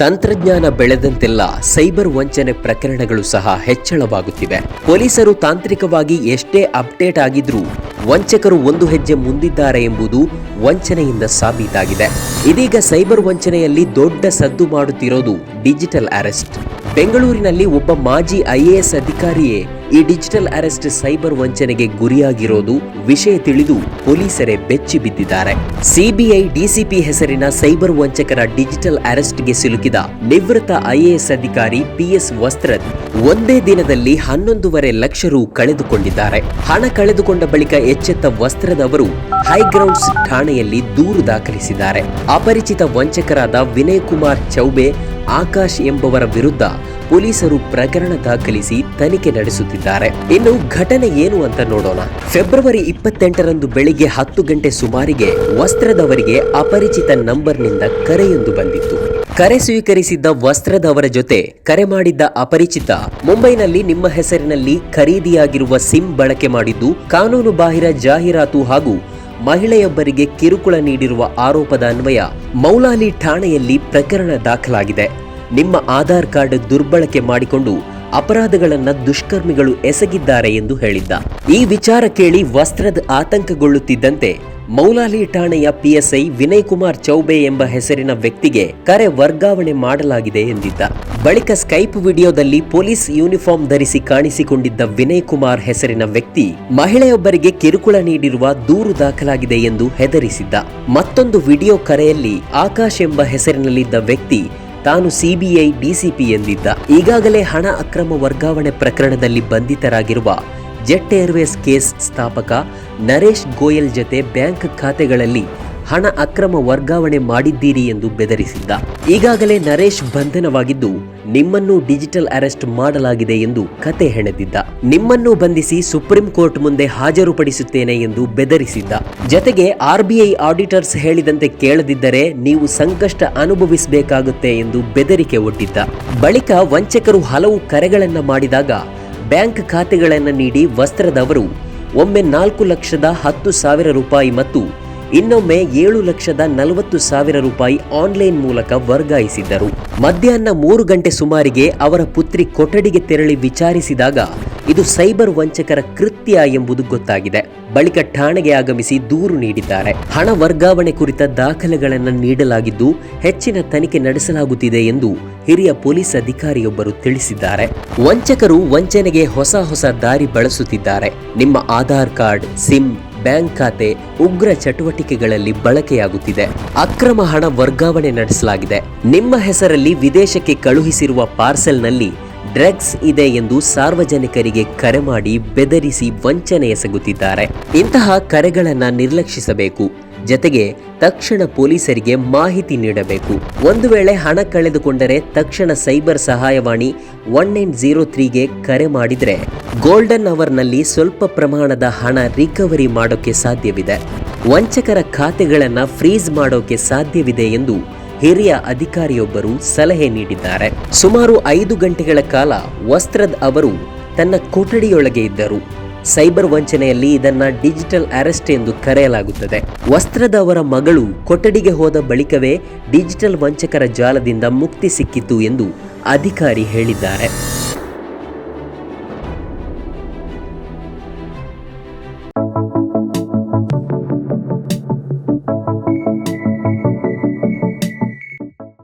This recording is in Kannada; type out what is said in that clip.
ತಂತ್ರಜ್ಞಾನ ಬೆಳೆದಂತೆಲ್ಲ ಸೈಬರ್ ವಂಚನೆ ಪ್ರಕರಣಗಳು ಸಹ ಹೆಚ್ಚಳವಾಗುತ್ತಿವೆ. ಪೊಲೀಸರು ತಾಂತ್ರಿಕವಾಗಿ ಎಷ್ಟೇ ಅಪ್ಡೇಟ್ ಆಗಿದ್ರೂ ವಂಚಕರು ಒಂದು ಹೆಜ್ಜೆ ಮುಂದಿದ್ದಾರೆ ಎಂಬುದು ವಂಚನೆಯಿಂದ ಸಾಬೀತಾಗಿದೆ. ಇದೀಗ ಸೈಬರ್ ವಂಚನೆಯಲ್ಲಿ ದೊಡ್ಡ ಸದ್ದು ಮಾಡುತ್ತಿರೋದು ಡಿಜಿಟಲ್ ಅರೆಸ್ಟ್. ಬೆಂಗಳೂರಿನಲ್ಲಿ ಒಬ್ಬ ಮಾಜಿ ಐಎಎಸ್ ಅಧಿಕಾರಿಯೇ ಈ ಡಿಜಿಟಲ್ ಅರೆಸ್ಟ್ ಸೈಬರ್ ವಂಚನೆಗೆ ಗುರಿಯಾಗಿರೋದು ವಿಷಯ ತಿಳಿದು ಪೊಲೀಸರೇ ಬೆಚ್ಚಿ ಬಿದ್ದಿದ್ದಾರೆ. ಸಿಬಿಐ ಡಿಸಿಪಿ ಹೆಸರಿನ ಸೈಬರ್ ವಂಚಕರ ಡಿಜಿಟಲ್ ಅರೆಸ್ಟ್ಗೆ ಸಿಲುಕಿದ ನಿವೃತ್ತ ಐಎಎಸ್ ಅಧಿಕಾರಿ ಪಿಎಸ್ ವಸ್ತ್ರದ್ ಒಂದೇ ದಿನದಲ್ಲಿ ಹನ್ನೊಂದೂವರೆ ಲಕ್ಷ ರು ಕಳೆದುಕೊಂಡಿದ್ದಾರೆ. ಹಣ ಕಳೆದುಕೊಂಡ ಬಳಿಕ ಎಚ್ಚೆತ್ತ ವಸ್ತ್ರದ ಅವರು ಹೈಗ್ರೌಂಡ್ಸ್ ಠಾಣೆಯಲ್ಲಿ ದೂರು ದಾಖಲಿಸಿದ್ದಾರೆ. ಅಪರಿಚಿತ ವಂಚಕರಾದ ವಿನಯ್ ಕುಮಾರ್ ಚೌಬೆ, ಆಕಾಶ್ ಎಂಬವರ ವಿರುದ್ಧ ಪೊಲೀಸರು ಪ್ರಕರಣ ದಾಖಲಿಸಿ ತನಿಖೆ ನಡೆಸುತ್ತಿದ್ದಾರೆ. ಇನ್ನು ಘಟನೆ ಏನು ಅಂತ ನೋಡೋಣ. ಫೆಬ್ರವರಿ ಇಪ್ಪತ್ತೆಂಟರಂದು ಬೆಳಿಗ್ಗೆ ಹತ್ತು ಗಂಟೆ ಸುಮಾರಿಗೆ ವಸ್ತ್ರದವರಿಗೆ ಅಪರಿಚಿತ ನಂಬರ್ನಿಂದ ಕರೆಯೊಂದು ಬಂದಿತ್ತು. ಕರೆ ಸ್ವೀಕರಿಸಿದ್ದ ವಸ್ತ್ರದವರ ಜೊತೆ ಕರೆ ಮಾಡಿದ್ದ ಅಪರಿಚಿತ ಮುಂಬೈನಲ್ಲಿ ನಿಮ್ಮ ಹೆಸರಿನಲ್ಲಿ ಖರೀದಿಯಾಗಿರುವ ಸಿಮ್ ಬಳಕೆ ಮಾಡಿದ್ದು, ಕಾನೂನು ಬಾಹಿರ ಜಾಹೀರಾತು ಹಾಗೂ ಮಹಿಳೆಯೊಬ್ಬರಿಗೆ ಕಿರುಕುಳ ನೀಡಿರುವ ಆರೋಪದ ಅನ್ವಯ ಮೌಲಾಲಿ ಠಾಣೆಯಲ್ಲಿ ಪ್ರಕರಣ ದಾಖಲಾಗಿದೆ. ನಿಮ್ಮ ಆಧಾರ್ ಕಾರ್ಡ್ ದುರ್ಬಳಕೆ ಮಾಡಿಕೊಂಡು ಅಪರಾಧಗಳನ್ನ ದುಷ್ಕರ್ಮಿಗಳು ಎಸಗಿದ್ದಾರೆ ಎಂದು ಹೇಳಿದ್ದ. ಈ ವಿಚಾರ ಕೇಳಿ ವಸ್ತ್ರದ ಆತಂಕಗೊಳ್ಳುತ್ತಿದ್ದಂತೆ ಮೌಲಾಲಿ ಠಾಣೆಯ ಪಿಎಸ್ಐ ವಿನಯ್ ಕುಮಾರ್ ಚೌಬೆ ಎಂಬ ಹೆಸರಿನ ವ್ಯಕ್ತಿಗೆ ಕರೆ ವರ್ಗಾವಣೆ ಮಾಡಲಾಗಿದೆ ಎಂದಿದ್ದ. ಬಳಿಕ ಸ್ಕೈಪ್ ವಿಡಿಯೋದಲ್ಲಿ ಪೊಲೀಸ್ ಯೂನಿಫಾರ್ಮ್ ಧರಿಸಿ ಕಾಣಿಸಿಕೊಂಡಿದ್ದ ವಿನಯ್ ಕುಮಾರ್ ಹೆಸರಿನ ವ್ಯಕ್ತಿ ಮಹಿಳೆಯೊಬ್ಬರಿಗೆ ಕಿರುಕುಳ ನೀಡಿರುವ ದೂರು ದಾಖಲಾಗಿದೆ ಎಂದು ಹೆದರಿಸಿದ್ದ. ಮತ್ತೊಂದು ವಿಡಿಯೋ ಕರೆಯಲ್ಲಿ ಆಕಾಶ್ ಎಂಬ ಹೆಸರಿನಲ್ಲಿದ್ದ ವ್ಯಕ್ತಿ ತಾನು ಸಿಬಿಐ, ಡಿಸಿಪಿ ಎಂದಿದ್ದ ಈಗಾಗಲೇ ಹಣ ಅಕ್ರಮ ವರ್ಗಾವಣೆ ಪ್ರಕರಣದಲ್ಲಿ ಬಂಧಿತರಾಗಿರುವ ಜೆಟ್ ಏರ್ವೇಸ್ ಕೇಸ್ ಸ್ಥಾಪಕ ನರೇಶ್ ಗೋಯಲ್ ಜತೆ ಬ್ಯಾಂಕ್ ಖಾತೆಗಳಲ್ಲಿ ಹಣ ಅಕ್ರಮ ವರ್ಗಾವಣೆ ಮಾಡಿದ್ದೀರಿ ಎಂದು ಬೆದರಿಸಿದ್ದ. ಈಗಾಗಲೇ ನರೇಶ್ ಬಂಧನವಾಗಿದ್ದು ನಿಮ್ಮನ್ನು ಡಿಜಿಟಲ್ ಅರೆಸ್ಟ್ ಮಾಡಲಾಗಿದೆ ಎಂದು ಕತೆ ಹೆಣೆದಿದ್ದ. ನಿಮ್ಮನ್ನು ಬಂಧಿಸಿ ಸುಪ್ರೀಂ ಕೋರ್ಟ್ ಮುಂದೆ ಹಾಜರುಪಡಿಸುತ್ತೇನೆ ಎಂದು ಬೆದರಿಸಿದ್ದ. ಜತೆಗೆ ಆರ್ಬಿಐ ಆಡಿಟರ್ಸ್ ಹೇಳಿದಂತೆ ಕೇಳದಿದ್ದರೆ ನೀವು ಸಂಕಷ್ಟ ಅನುಭವಿಸಬೇಕಾಗುತ್ತೆ ಎಂದು ಬೆದರಿಕೆ ಒಡ್ಡಿದ್ದ. ಬಳಿಕ ವಂಚಕರು ಹಲವು ಕರೆಗಳನ್ನ ಮಾಡಿದಾಗ ಬ್ಯಾಂಕ್ ಖಾತೆಗಳನ್ನು ನೀಡಿ ವಸ್ತ್ರದವರು ಒಮ್ಮೆ ನಾಲ್ಕು ಲಕ್ಷದ ಹತ್ತು ಸಾವಿರ ರೂಪಾಯಿ ಮತ್ತು ಇನ್ನೊಮ್ಮೆ ಏಳು ಲಕ್ಷದ ನಲವತ್ತು ಸಾವಿರ ರೂಪಾಯಿ ಆನ್ಲೈನ್ ಮೂಲಕ ವರ್ಗಾಯಿಸಿದ್ದರು. ಮಧ್ಯಾಹ್ನ ಮೂರು ಗಂಟೆ ಸುಮಾರಿಗೆ ಅವರ ಪುತ್ರಿ ಕೊಠಡಿಗೆ ತೆರಳಿ ವಿಚಾರಿಸಿದಾಗ, ಇದು ಸೈಬರ್ ವಂಚಕರ ಕೃತ್ಯ ಎಂಬುದು ಗೊತ್ತಾಗಿದೆ. ಬಳಿಕ ಠಾಣೆಗೆ ಆಗಮಿಸಿ ದೂರು ನೀಡಿದ್ದಾರೆ. ಹಣ ವರ್ಗಾವಣೆ ಕುರಿತ ದಾಖಲೆಗಳನ್ನು ನೀಡಲಾಗಿದ್ದು, ಹೆಚ್ಚಿನ ತನಿಖೆ ನಡೆಸಲಾಗುತ್ತಿದೆ ಎಂದು ಹಿರಿಯ ಪೊಲೀಸ್ ಅಧಿಕಾರಿಯೊಬ್ಬರು ತಿಳಿಸಿದ್ದಾರೆ. ವಂಚಕರು ವಂಚನೆಗೆ ಹೊಸ ಹೊಸ ದಾರಿ ಬಳಸುತ್ತಿದ್ದಾರೆ. ನಿಮ್ಮ ಆಧಾರ್ ಕಾರ್ಡ್, ಸಿಮ್ ಬ್ಯಾಂಕ್ ಖಾತೆ ಉಗ್ರ ಚಟುವಟಿಕೆಗಳಲ್ಲಿ ಬಳಕೆಯಾಗುತ್ತಿದೆ. ಅಕ್ರಮ ಹಣ ವರ್ಗಾವಣೆ ನಡೆಸಲಾಗಿದೆ. ನಿಮ್ಮ ಹೆಸರಲ್ಲಿ ವಿದೇಶಕ್ಕೆ ಕಳುಹಿಸಿರುವ ಪಾರ್ಸೆಲ್ನಲ್ಲಿ ಡ್ರಗ್ಸ್ ಇದೆ ಎಂದು ಸಾರ್ವಜನಿಕರಿಗೆ ಕರೆ ಮಾಡಿ ಬೆದರಿಸಿ ವಂಚನೆ ಎಸಗುತ್ತಿದ್ದಾರೆ. ಇಂತಹ ಕರೆಗಳನ್ನು ನಿರ್ಲಕ್ಷಿಸಬೇಕು. ಜತೆಗೆ ತಕ್ಷಣ ಪೊಲೀಸರಿಗೆ ಮಾಹಿತಿ ನೀಡಬೇಕು. ಒಂದು ವೇಳೆ ಹಣ ಕಳೆದುಕೊಂಡರೆ ತಕ್ಷಣ ಸೈಬರ್ ಸಹಾಯವಾಣಿ ಒನ್ ನೈನ್ ಜೀರೋ ತ್ರೀಗೆ ಕರೆ ಮಾಡಿದರೆ ಗೋಲ್ಡನ್ ಅವರ್ನಲ್ಲಿ ಸ್ವಲ್ಪ ಪ್ರಮಾಣದ ಹಣ ರಿಕವರಿ ಮಾಡೋಕೆ ಸಾಧ್ಯವಿದೆ. ವಂಚಕರ ಖಾತೆಗಳನ್ನು ಫ್ರೀಸ್ ಮಾಡೋಕೆ ಸಾಧ್ಯವಿದೆ ಎಂದು ಹಿರಿಯ ಅಧಿಕಾರಿಯೊಬ್ಬರು ಸಲಹೆ ನೀಡಿದ್ದಾರೆ. ಸುಮಾರು ಐದು ಗಂಟೆಗಳ ಕಾಲ ವಸ್ತ್ರದ್ ಅವರು ತನ್ನ ಕೊಠಡಿಯೊಳಗೆ ಇದ್ದರು. ಸೈಬರ್ ವಂಚನೆಯಲ್ಲಿ ಇದನ್ನ ಡಿಜಿಟಲ್ ಅರೆಸ್ಟ್ ಎಂದು ಕರೆಯಲಾಗುತ್ತದೆ. ವಸ್ತ್ರದ ಅವರ ಮಗಳು ಕೊಠಡಿಗೆ ಹೋದ ಬಳಿಕವೇ ಡಿಜಿಟಲ್ ವಂಚಕರ ಜಾಲದಿಂದ ಮುಕ್ತಿ ಸಿಕ್ಕಿತು ಎಂದು ಅಧಿಕಾರಿ ಹೇಳಿದ್ದಾರೆ.